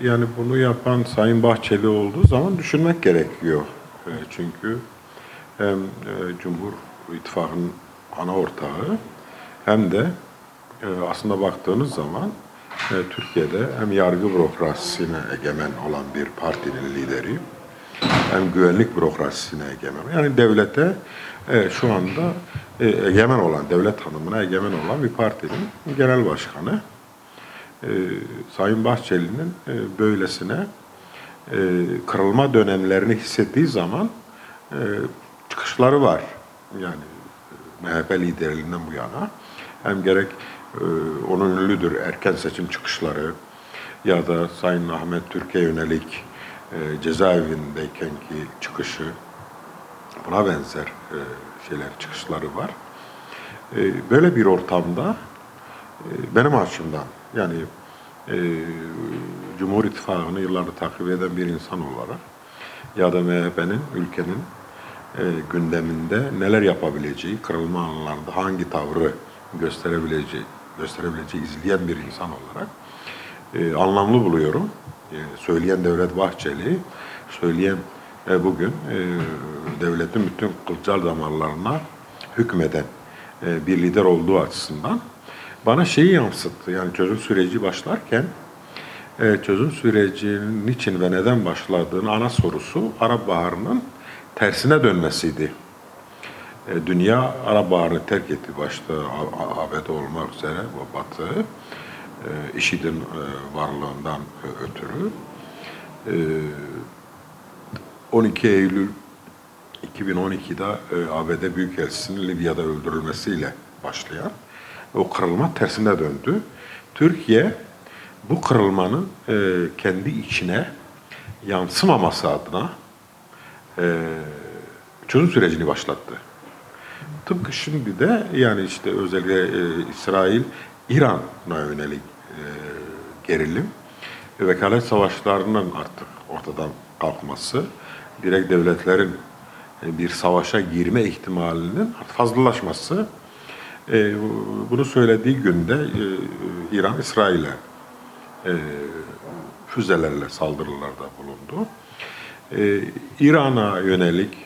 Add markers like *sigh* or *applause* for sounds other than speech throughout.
yani bunu yapan Sayın Bahçeli olduğu zaman düşünmek gerekiyor. E, çünkü hem e, Cumhur İttifakı'nın ana ortağı hem de e, aslında baktığınız zaman Türkiye'de hem yargı bürokrasisine egemen olan bir partinin lideri hem güvenlik bürokrasisine egemen. Yani devlete şu anda egemen olan, devlet tanımına egemen olan bir partinin genel başkanı. E, Sayın Bahçeli'nin e, böylesine e, kırılma dönemlerini hissettiği zaman e, çıkışları var. Yani e, MHP liderliğinden bu yana hem gerek e, onun ünlüdür erken seçim çıkışları ya da Sayın Ahmet Türkiye yönelik e, cezaevindeyken ki çıkışı buna benzer e, şeyler çıkışları var. E, böyle bir ortamda benim açımdan yani e, Cumhur İttifakı'nı yıllardır takip eden bir insan olarak ya da MHP'nin ülkenin e, gündeminde neler yapabileceği, kırılma anlarında hangi tavrı gösterebileceği, gösterebileceği izleyen bir insan olarak e, anlamlı buluyorum. E, söyleyen Devlet Bahçeli, söyleyen e, bugün e, devletin bütün kılcal damarlarına hükmeden e, bir lider olduğu açısından bana şeyi yansıttı. Yani çözüm süreci başlarken e, çözüm sürecinin niçin ve neden başladığını ana sorusu Arap Baharı'nın tersine dönmesiydi. E, dünya Arap Baharı'nı terk etti başta ABD olmak üzere Batı. E, IŞİD'in e, varlığından e, ötürü. E, 12 Eylül 2012'de e, ABD Büyükelçisi'nin Libya'da öldürülmesiyle başlayan o kırılma tersine döndü. Türkiye bu kırılmanın e, kendi içine yansımaması adına e, çözüm sürecini başlattı. Tıpkı şimdi de yani işte özellikle e, İsrail İran'a yönelik e, gerilim ve vekalet savaşlarının artık ortadan kalkması, direkt devletlerin e, bir savaşa girme ihtimalinin fazlalaşması e, bunu söylediği günde e, İran İsrail'e e, füzelerle saldırılarda bulundu. E, İran'a yönelik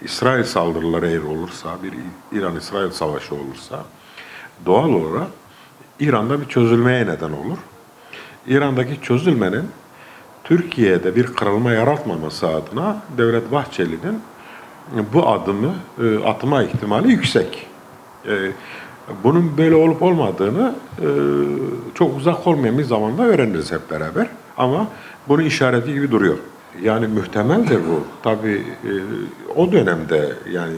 İsrail saldırıları eğer olursa, bir İran-İsrail savaşı olursa doğal olarak İran'da bir çözülmeye neden olur. İran'daki çözülmenin Türkiye'de bir kırılma yaratmaması adına Devlet Bahçeli'nin bu adımı e, atma ihtimali yüksek. E, bunun böyle olup olmadığını e, çok uzak olmayan bir zamanda öğreniriz hep beraber. Ama bunun işareti gibi duruyor. Yani muhtemeldir bu. Tabii e, o dönemde yani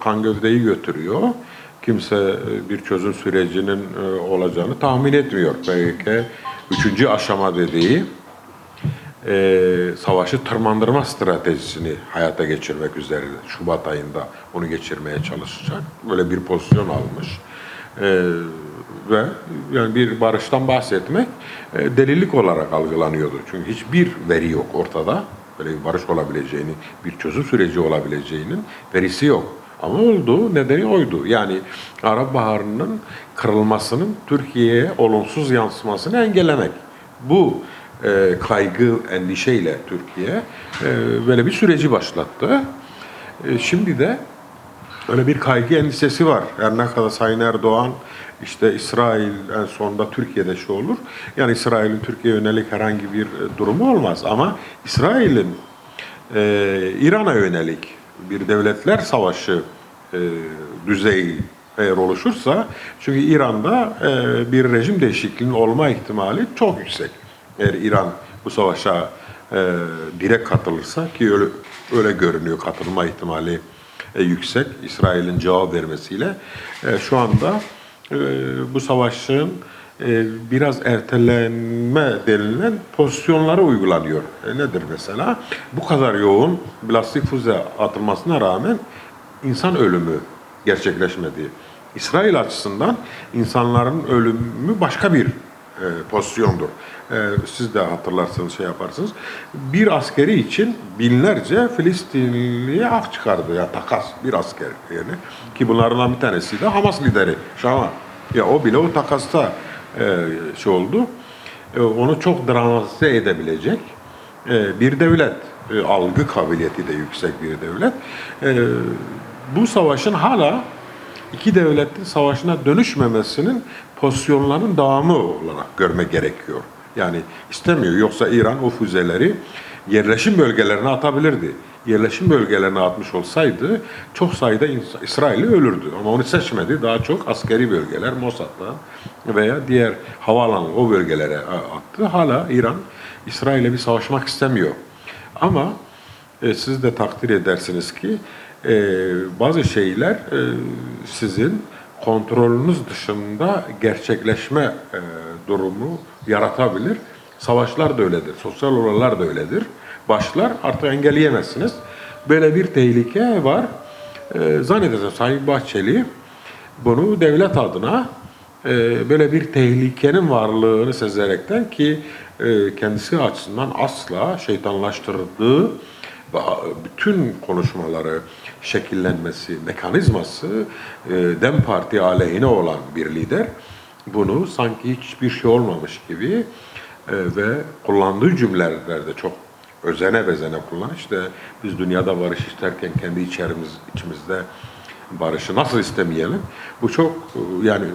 kan gövdeyi götürüyor. Kimse e, bir çözüm sürecinin e, olacağını tahmin etmiyor. Belki üçüncü aşama dediği e, savaşı tırmandırma stratejisini hayata geçirmek üzere Şubat ayında onu geçirmeye çalışacak. Böyle bir pozisyon almış. E, ve yani bir barıştan bahsetmek e, delilik olarak algılanıyordu. Çünkü hiçbir veri yok ortada. Böyle bir barış olabileceğini, bir çözüm süreci olabileceğinin verisi yok. Ama oldu, nedeni oydu. Yani Arap Baharı'nın kırılmasının Türkiye'ye olumsuz yansımasını engellemek. Bu e, kaygı, endişeyle Türkiye e, böyle bir süreci başlattı. E, şimdi de öyle bir kaygı endişesi var. Yani ne kadar Sayın Erdoğan işte İsrail en sonunda Türkiye'de şu olur. Yani İsrail'in Türkiye'ye yönelik herhangi bir e, durumu olmaz. Ama İsrail'in e, İran'a yönelik bir devletler savaşı e, düzeyi eğer oluşursa çünkü İran'da e, bir rejim değişikliğinin olma ihtimali çok yüksek. Eğer İran bu savaşa e, direkt katılırsa ki öyle, öyle görünüyor katılma ihtimali e, yüksek İsrail'in cevap vermesiyle e, şu anda e, bu savaşın e, biraz ertelenme denilen pozisyonlara uygulanıyor. E, nedir mesela? Bu kadar yoğun plastik füze atılmasına rağmen insan ölümü gerçekleşmedi. İsrail açısından insanların ölümü başka bir e, pozisyondur. E, siz de hatırlarsınız, şey yaparsınız. Bir askeri için binlerce Filistinliye af çıkardı ya takas bir asker yani. Ki bunlardan bir tanesi de Hamas lideri Şama. Ya o bile o takasta e, şey oldu. e, onu çok dramatize edebilecek e, bir devlet. Algı kabiliyeti de yüksek bir devlet. Bu savaşın hala iki devletin savaşına dönüşmemesinin pozisyonlarının devamı olarak görme gerekiyor. Yani istemiyor. Yoksa İran o füzeleri yerleşim bölgelerine atabilirdi. Yerleşim bölgelerine atmış olsaydı çok sayıda İsrailli ölürdü. Ama onu seçmedi. Daha çok askeri bölgeler, Mossad'la veya diğer havaalanı o bölgelere a- attı. Hala İran İsrail'le bir savaşmak istemiyor. Ama e, siz de takdir edersiniz ki e, bazı şeyler e, sizin kontrolünüz dışında gerçekleşme e, durumu yaratabilir. Savaşlar da öyledir, sosyal olaylar da öyledir. Başlar artık engelleyemezsiniz. Böyle bir tehlike var. E, zannedersem Sayın Bahçeli bunu devlet adına e, böyle bir tehlikenin varlığını sezerekten ki e, kendisi açısından asla şeytanlaştırdığı bütün konuşmaları şekillenmesi, mekanizması e, Dem Parti aleyhine olan bir lider bunu sanki hiçbir şey olmamış gibi e, ve kullandığı cümlelerde çok özene bezene kullan. İşte biz dünyada barış isterken kendi içerimiz, içimizde barışı nasıl istemeyelim? Bu çok e, yani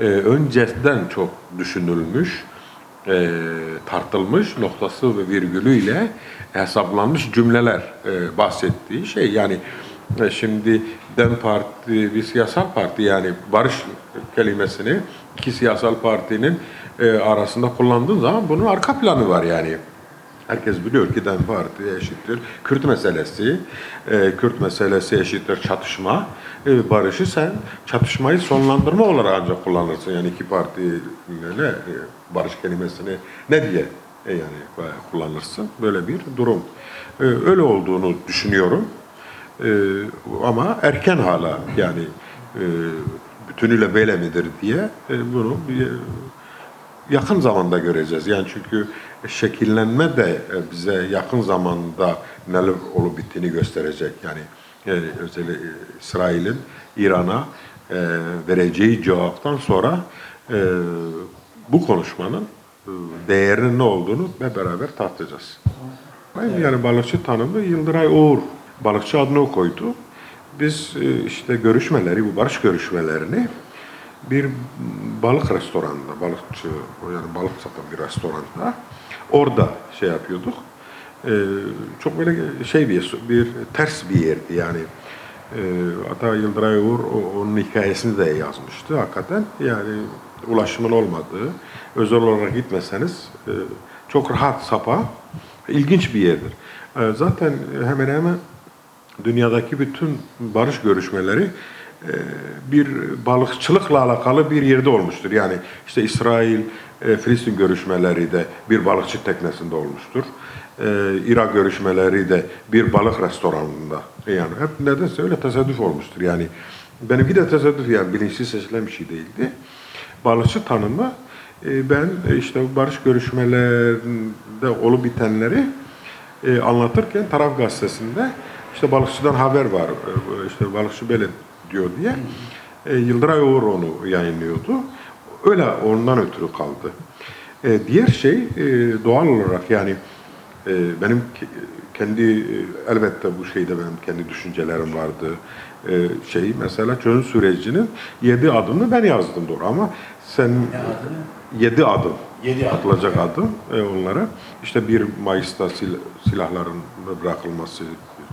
e, önceden çok düşünülmüş, e, tartılmış noktası ve virgülüyle hesaplanmış cümleler e, bahsettiği şey. Yani şimdi Dem Parti bir siyasal parti yani barış kelimesini iki siyasal partinin e, arasında kullandığın zaman bunun arka planı var yani. Herkes biliyor ki DEM Parti eşittir Kürt meselesi, e, Kürt meselesi eşittir çatışma, e, barışı sen çatışmayı sonlandırma olarak ancak kullanırsın. Yani iki parti ne, e, barış kelimesini ne diye e, yani kullanırsın. Böyle bir durum. Öyle olduğunu düşünüyorum. E, ama erken hala yani e, bütünüyle böyle midir diye e, bunu bir, yakın zamanda göreceğiz. Yani çünkü şekillenme de e, bize yakın zamanda neler olup bittiğini gösterecek. Yani e, özellikle e, İsrail'in İran'a e, vereceği cevaptan sonra e, bu konuşmanın e, değerinin ne olduğunu hep beraber tartacağız. Yani balıkçı tanımı Yıldıray Uğur balıkçı adını koydu. Biz e, işte görüşmeleri, bu barış görüşmelerini bir balık restoranında, balıkçı, yani balık satan bir restoranda orada şey yapıyorduk. Ee, çok böyle şey bir, bir ters bir yerdi yani. Ee, hatta Yıldıray Uğur onun hikayesini de yazmıştı hakikaten. Yani ulaşımın olmadığı, özel olarak gitmeseniz e, çok rahat sapa, ilginç bir yerdir. Ee, zaten hemen hemen dünyadaki bütün barış görüşmeleri e, bir balıkçılıkla alakalı bir yerde olmuştur. Yani işte İsrail, e, Filistin görüşmeleri de bir balıkçı teknesinde olmuştur. E, Irak görüşmeleri de bir balık restoranında. Yani hep nedense öyle tesadüf olmuştur. Yani benimki de tesadüf yani bilinçsiz seçilen bir şey değildi. Balıkçı tanımı ben işte barış görüşmelerinde olup bitenleri anlatırken Taraf Gazetesi'nde işte balıkçıdan haber var, e, işte balıkçı böyle diyor diye e, Yıldıray Uğur onu yayınlıyordu. Öyle ondan ötürü kaldı. E, diğer şey e, doğal olarak yani e, benim ke- kendi e, elbette bu şeyde benim kendi düşüncelerim vardı. E, şey mesela çözüm sürecinin yedi adımını ben yazdım doğru ama sen yedi adım Yedi adım. atılacak adım e, onlara. İşte 1 Mayıs'ta sil- silahların bırakılması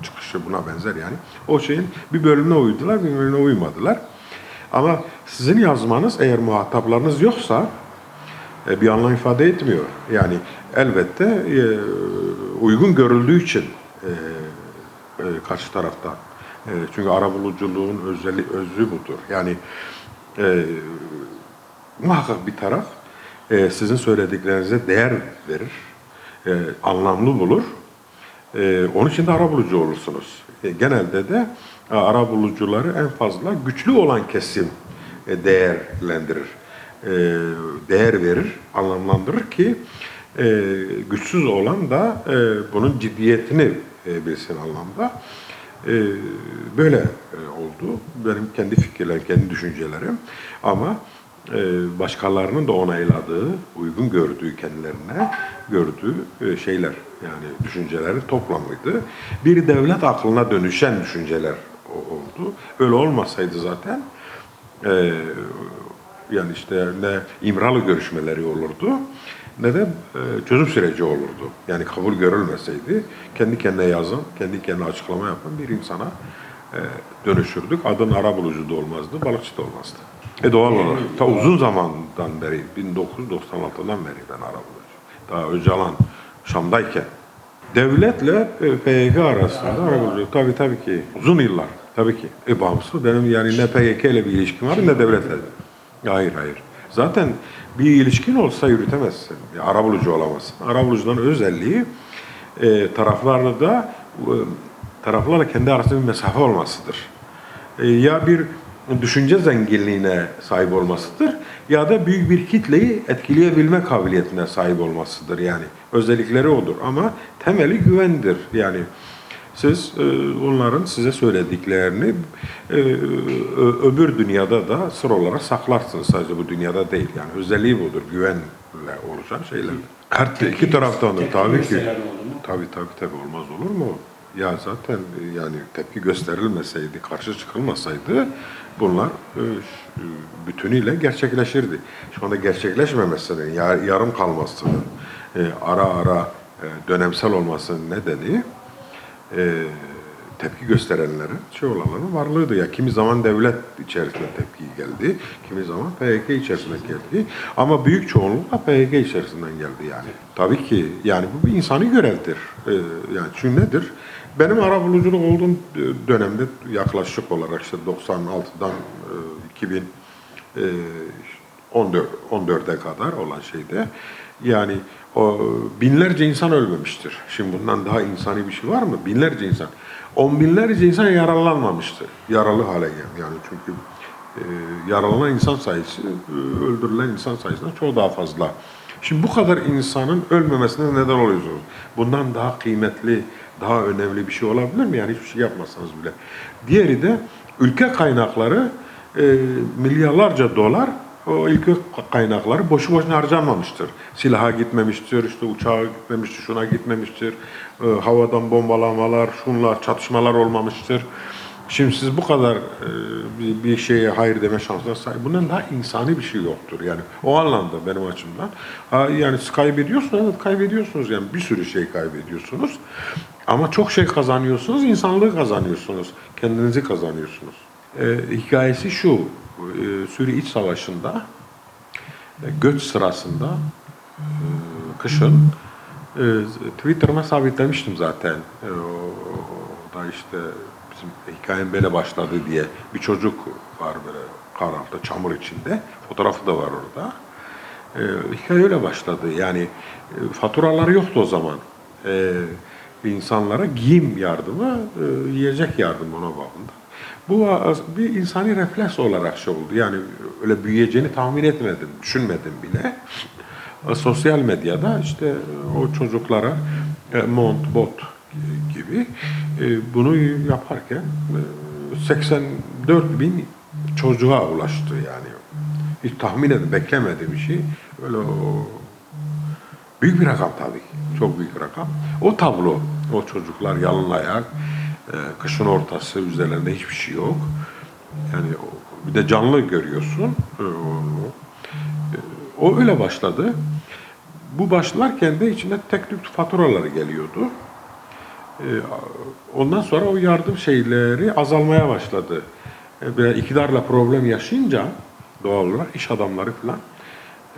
çıkışı buna benzer yani. O şeyin bir bölümüne uydular, bir bölümüne uymadılar. Ama sizin yazmanız eğer muhataplarınız yoksa e, bir anlam ifade etmiyor. Yani elbette e, uygun görüldüğü için e, e, karşı tarafta. E, çünkü arabuluculuğun özeli, özü budur. Yani e, muhakkak bir taraf e, sizin söylediklerinize değer verir, e, anlamlı bulur. E, onun için de arabulucu olursunuz. E, genelde de e, arabulucuları en fazla güçlü olan kesim e, değerlendirir, e, değer verir, anlamlandırır ki e, güçsüz olan da e, bunun ciddiyetini e, bilsin anlamda. E, böyle e, oldu. Benim kendi fikirlerim, kendi düşüncelerim. Ama başkalarının da onayladığı, uygun gördüğü kendilerine gördüğü e, şeyler yani düşünceleri toplamıydı. Bir devlet aklına dönüşen düşünceler oldu. Öyle olmasaydı zaten e, yani işte ne İmralı görüşmeleri olurdu ne de e, çözüm süreci olurdu. Yani kabul görülmeseydi kendi kendine yazan, kendi kendine açıklama yapan bir insana e, dönüşürdük. Adın ara bulucu da olmazdı, balıkçı da olmazdı. E doğal olarak ta uzun zamandan beri 1996'dan beri ben ara bulucu. Daha Öcalan Şam'dayken devletle e, PYK arasında ara bulucu. Tabii tabii ki uzun yıllar tabii ki. E bağımsız benim yani ne PYK ile bir ilişkim var ne devletle. Hayır hayır. Zaten bir ilişkin olsa yürütemezsin. Ya, arabulucu olamazsın. Arabulucuların özelliği e, taraflarla da e, taraflarla kendi arasında bir mesafe olmasıdır. E, ya bir düşünce zenginliğine sahip olmasıdır ya da büyük bir kitleyi etkileyebilme kabiliyetine sahip olmasıdır. Yani özellikleri odur ama temeli güvendir. Yani siz e, onların size söylediklerini e, öbür dünyada da sır olarak saklarsınız sadece bu dünyada değil. Yani özelliği budur. Güvenle oluşan şeyler. Her iki taraftan da tabii ki. Tabii tabii tabii olmaz olur mu? Ya zaten e, yani tepki gösterilmeseydi, karşı çıkılmasaydı bunlar e, bütünüyle gerçekleşirdi. Şu anda gerçekleşmemesinin, ya- yarım kalmasının, e, ara ara dönemsel olmasının nedeni tepki gösterenlerin, şey olanların varlığıydı. Ya kimi zaman devlet içerisinde tepki geldi, kimi zaman PYK içerisinde geldi. Ama büyük çoğunlukla PYK içerisinden geldi yani. Tabii ki yani bu bir insani görevdir. E, yani çünkü nedir? Benim ara buluculuk olduğum dönemde yaklaşık olarak işte 96'dan e, 2014 14'e kadar olan şeyde yani o binlerce insan ölmemiştir. Şimdi bundan daha insani bir şey var mı? Binlerce insan. On binlerce insan yaralanmamıştır. Yaralı hale geldi. Yani çünkü e, yaralanan insan sayısı e, öldürülen insan sayısından çok daha fazla. Şimdi bu kadar insanın ölmemesine neden oluyorsunuz. Bundan daha kıymetli, daha önemli bir şey olabilir mi? Yani hiçbir şey yapmasanız bile. Diğeri de ülke kaynakları e, milyarlarca dolar o ülke kaynakları boşu boşuna harcanmamıştır. Silaha gitmemiştir, işte uçağa gitmemiştir, şuna gitmemiştir. E, havadan bombalamalar, şunlar, çatışmalar olmamıştır. Şimdi siz bu kadar e, bir, bir şeye hayır deme şansına sahip. Bundan daha insani bir şey yoktur. Yani o anlamda benim açımdan. Ha, yani siz kaybediyorsunuz, evet kaybediyorsunuz. Yani bir sürü şey kaybediyorsunuz. Ama çok şey kazanıyorsunuz, insanlığı kazanıyorsunuz. Kendinizi kazanıyorsunuz. E, hikayesi şu, Suriye İç Savaşı'nda e, göç sırasında e, kışın e, Twitter'ıma sabitlemiştim zaten. O, da işte bizim hikayem böyle başladı diye bir çocuk var böyle kar altında, çamur içinde. Fotoğrafı da var orada. Hikaye öyle başladı. Yani faturaları yoktu o zaman. İnsanlara giyim yardımı, yiyecek yardımı ona bağında. Bu bir insani refleks olarak şey oldu. Yani öyle büyüyeceğini tahmin etmedim, düşünmedim bile. E, Sosyal medyada işte e, o çocuklara e, mont, bot gibi e, bunu yaparken e, 84 bin çocuğa ulaştı yani. Hiç tahmin edin, beklemediğim bir şey. Öyle Büyük bir rakam tabii. Çok büyük bir rakam. O tablo, o çocuklar yalın ayak, e, kışın ortası üzerlerinde hiçbir şey yok. Yani bir de canlı görüyorsun. E, o, öyle başladı. Bu başlarken de içinde tek tük faturaları geliyordu. E, Ondan sonra o yardım şeyleri azalmaya başladı. E, Biraz iktidarla problem yaşayınca doğal olarak iş adamları falan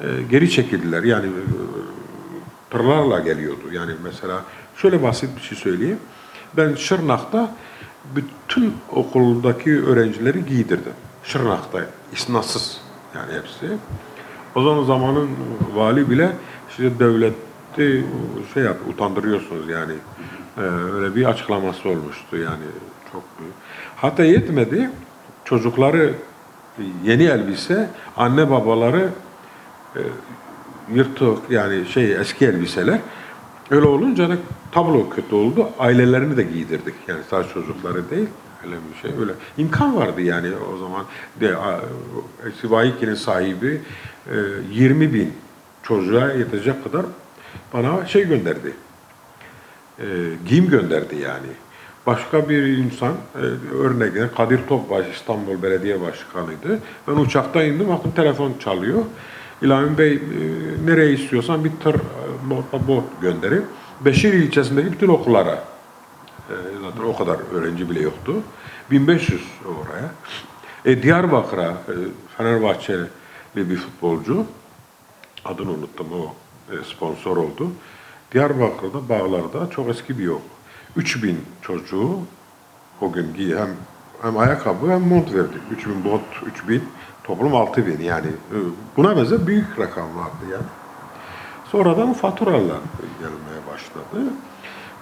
e, geri çekildiler. Yani e, tırlarla geliyordu. Yani mesela şöyle basit bir şey söyleyeyim. Ben Şırnak'ta bütün okuldaki öğrencileri giydirdim. Şırnak'ta isnatsız yani hepsi. O zaman zamanın vali bile işte devleti şey yap utandırıyorsunuz yani. Ee, öyle bir açıklaması olmuştu yani çok büyük. Hatta yetmedi çocukları yeni elbise, anne babaları e, yırtık yani şey eski elbiseler. Öyle olunca da tablo kötü oldu. Ailelerini de giydirdik. Yani sadece çocukları değil, öyle bir şey öyle imkan vardı yani o zaman de Sivayiki'nin sahibi e, 20 bin çocuğa yetecek kadar bana şey gönderdi e, giyim gönderdi yani. Başka bir insan, e, örneğin Kadir Topbaş İstanbul Belediye Başkanı'ydı. Ben uçakta indim, bakın telefon çalıyor. İlhami Bey e, nereye istiyorsan bir tır e, bot gönderin. Beşir ilçesindeki bütün okullara. E, zaten o kadar öğrenci bile yoktu. 1500 oraya. E, Diyarbakır'a e, Fenerbahçeli bir futbolcu adını unuttum o e, sponsor oldu. Diyarbakır'da bağlarda çok eski bir yol. 3000 çocuğu o gün giy hem hem ayakkabı hem mont verdik. 3000 bot, 3000 toplum 6000 yani e, buna benzer büyük rakamlardı yani. Sonradan faturalar gelmeye başladı.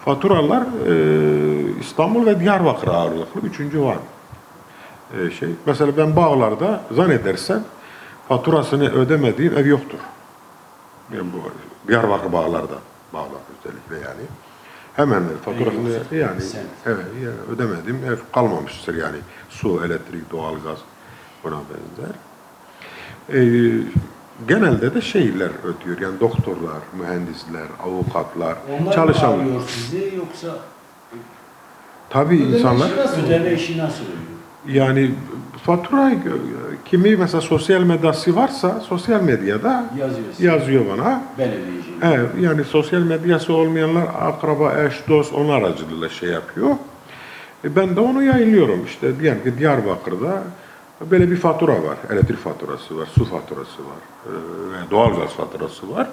Faturalar e, İstanbul ve Diyarbakır ağırlıklı. Üçüncü var. E, şey, mesela ben bağlarda zannedersem faturasını ödemediğim ev yoktur. Yani bu Diyarbakır bağlarda bağlar özellikle yani. Hemen faturasını yani semt. evet yani ödemediğim ev kalmamıştır yani su, elektrik, doğalgaz buna benzer. Ee, genelde de şeyler ödüyor yani doktorlar, mühendisler, avukatlar, Onlar çalışanlar. arıyor sizi yoksa Tabii Ödeme insanlar işi nasıl ödeme işi nasıl oluyor? yani fatura kimi mesela sosyal medyası varsa sosyal medyada Yazıyor size. yazıyor bana. Ben ödeyeceğim. Evet, yani sosyal medyası olmayanlar akraba, eş, dost onun aracılığıyla şey yapıyor. E, ben de onu yayınlıyorum işte. Diyelim ki Diyarbakır'da böyle bir fatura var. Elektrik faturası var, su faturası var, e, doğalgaz faturası var.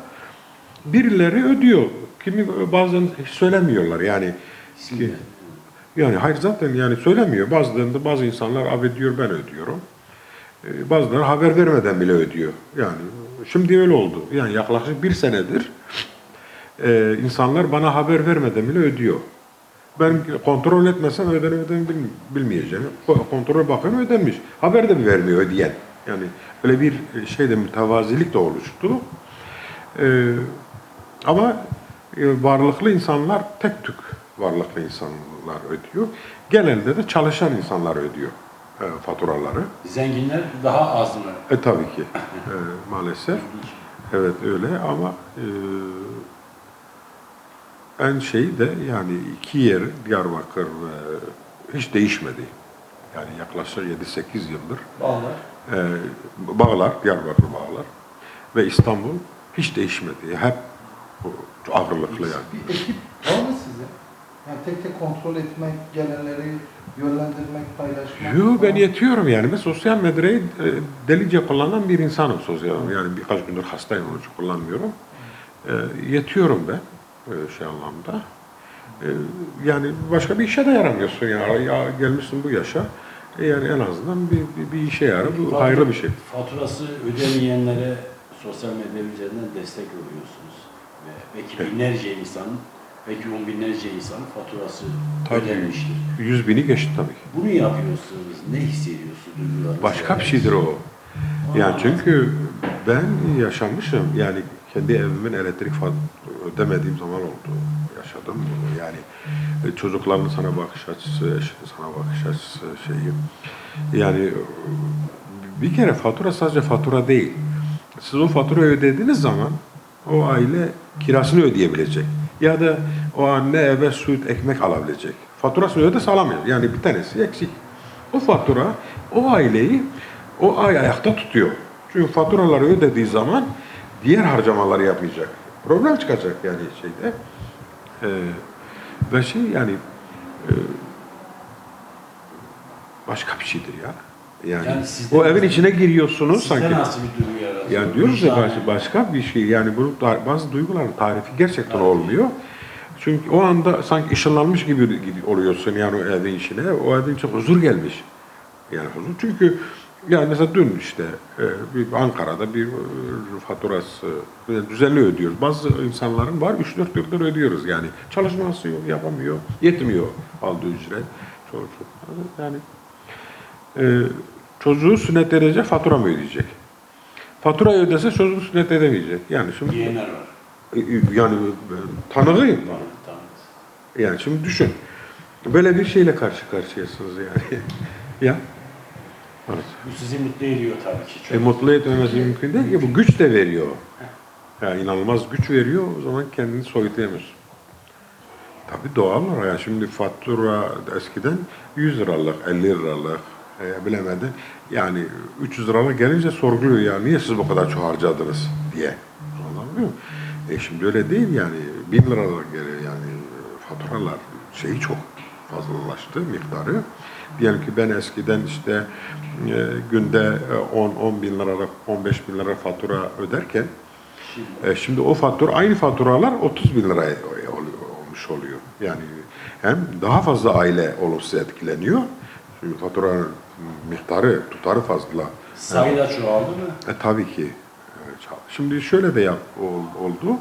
Birileri ödüyor. Kimi bazen söylemiyorlar yani. Size. Yani hayır zaten yani söylemiyor. Bazılarında bazı insanlar abi diyor ben ödüyorum. Ee, Bazıları haber vermeden bile ödüyor. Yani şimdi öyle oldu. Yani yaklaşık bir senedir e, insanlar bana haber vermeden bile ödüyor. Ben kontrol etmesem ödenmeden bilmeyeceğim. Kontrol bakıyorum ödenmiş. Haber de vermiyor ödeyen. Yani öyle bir şeyde mütevazilik de oluştu. Ee, ama e, varlıklı insanlar tek tük varlıklı insanlar ödüyor. Genelde de çalışan insanlar ödüyor e, faturaları. Zenginler daha az mı? E tabii ki e, maalesef. Evet öyle ama e, en şey de yani iki yer Diyarbakır e, hiç değişmedi. Yani yaklaşık 7-8 yıldır Bağlar. e, bağlar, Diyarbakır bağlar ve İstanbul hiç değişmedi. Hep ağırlıklı yani. Bir ekip var mı size? Yani tek tek kontrol etmek, gelenleri yönlendirmek, paylaşmak. Yo ben yetiyorum yani. Ben sosyal medyayı e, delice kullanan bir insanım sosyal. Yani birkaç gündür hastayım onun için kullanmıyorum. E, yetiyorum ben şey anlamda. E, yani başka bir işe de yaramıyorsun yani. Ya, gelmişsin bu yaşa. E, yani en azından bir, bir, bir işe yarar. Bu hayırlı bir şey. Faturası ödemeyenlere sosyal medya üzerinden destek oluyorsunuz. Ve belki binlerce insan, belki on binlerce insan faturası Tabii. ödenmiştir. Yüz bini geçti tabii ki. Bunu yapıyorsunuz. Ne hissediyorsunuz? duygularınız? Başka bir şeydir o. Yani çünkü ben yaşamışım. Yani kendi evimin elektrik ödemediğim zaman oldu. Yaşadım bunu. Yani e, çocukların sana bakış açısı, eşinin sana bakış açısı şeyi. Yani e, bir kere fatura sadece fatura değil. Siz o faturayı ödediğiniz zaman o aile kirasını ödeyebilecek. Ya da o anne eve süt, ekmek alabilecek. Faturasını ödese alamıyor. Yani bir tanesi eksik. O fatura o aileyi o ay ayakta tutuyor. Çünkü faturaları ödediği zaman diğer harcamaları yapmayacak. Problem çıkacak yani şeyde. Ee, ve şey yani e, başka bir şeydir ya. Yani, Yani o evin içine giriyorsunuz sanki. nasıl bir duygu yaratıyor? Yani diyoruz ya Vicdan- başka, bir şey. Yani bu bazı duyguların tarifi gerçekten olmuyor. Çünkü o anda sanki ışınlanmış gibi gibi oluyorsun yani o evin içine. O evin içine huzur gelmiş. Yani huzur. Çünkü yani mesela dün işte e, bir Ankara'da bir e, faturası e, düzenli ödüyoruz. Bazı insanların var 3-4 yıldır ödüyoruz yani. Çalışması yok, yapamıyor, yetmiyor aldığı ücret. Çok, çok. Yani çocuğu sünnet edecek, fatura mı ödeyecek? Faturayı ödese çocuğu sünnet edemeyecek. Yani şimdi Diyenler var. yani tanığıyım. Yani şimdi düşün. Böyle bir şeyle karşı karşıyasınız yani. *laughs* ya. Evet. Bu sizi mutlu ediyor tabii ki. Çok E, mutlu etmemesi mümkün değil ki. Bu güç de veriyor. Yani inanılmaz güç veriyor. O zaman kendini soyutlayamıyorsun. Tabii doğal olarak. Yani şimdi fatura eskiden 100 liralık, 50 liralık e, bilemedin. Yani 300 liralık gelince sorguluyor ya niye siz bu kadar çok harcadınız diye. Anlamıyor? E şimdi öyle değil yani. 1000 liralık geliyor yani faturalar şeyi çok fazlalaştı miktarı. Diyelim ki ben eskiden işte e, günde e, 10 10 bin liralık 15 bin lira fatura öderken Şimdi e, şimdi o fatura aynı faturalar 30 bin oluyor, olmuş oluyor. Yani hem daha fazla aile olumsuz etkileniyor. Çünkü faturanın miktarı, tutarı fazla. sayı da çoğaldı mı? E, tabii ki. Çal- Şimdi şöyle de yap, ol- oldu.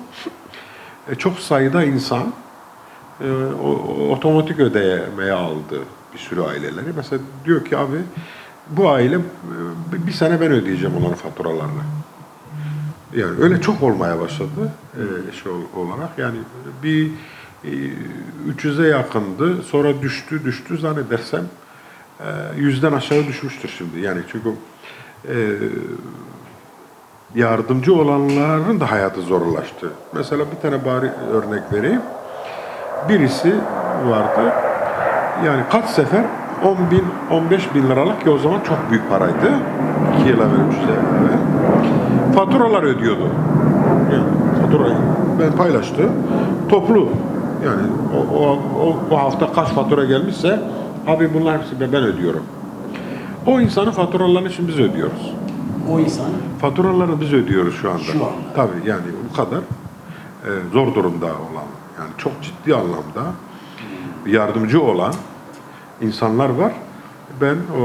E, çok sayıda insan e, o- otomatik ödemeye aldı bir sürü aileleri. Mesela diyor ki abi bu aile bir- sene ben ödeyeceğim onların faturalarını. Yani öyle çok olmaya başladı şey ol- olarak. Yani bir e, 300'e yakındı. Sonra düştü, düştü zannedersem yüzden aşağı düşmüştür şimdi. Yani çünkü yardımcı olanların da hayatı zorlaştı. Mesela bir tane bari örnek vereyim. Birisi vardı. Yani kaç sefer 10 bin, 15 bin liralık ki o zaman çok büyük paraydı. 2 yıl evvel, 3 yıl evvel. Faturalar ödüyordu. Yani faturayı ben paylaştı. Toplu. Yani o, o, o, o hafta kaç fatura gelmişse abi bunlar hepsi ben ödüyorum. O insanın faturalarını şimdi biz ödüyoruz. O insan Faturalarını biz ödüyoruz şu anda. Şu anda. Tabii yani bu kadar e, zor durumda olan, yani çok ciddi anlamda yardımcı olan insanlar var. Ben o,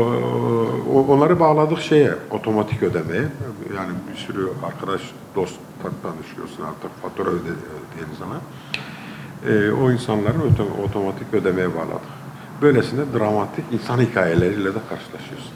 o- onları bağladık şeye, otomatik ödemeye. Yani bir sürü arkadaş, dost tanışıyorsun artık fatura öde, ödeyen insana. E, o insanları oto- otomatik ödemeye bağladık. Böylesine dramatik insan hikayeleriyle de karşılaşıyorsun.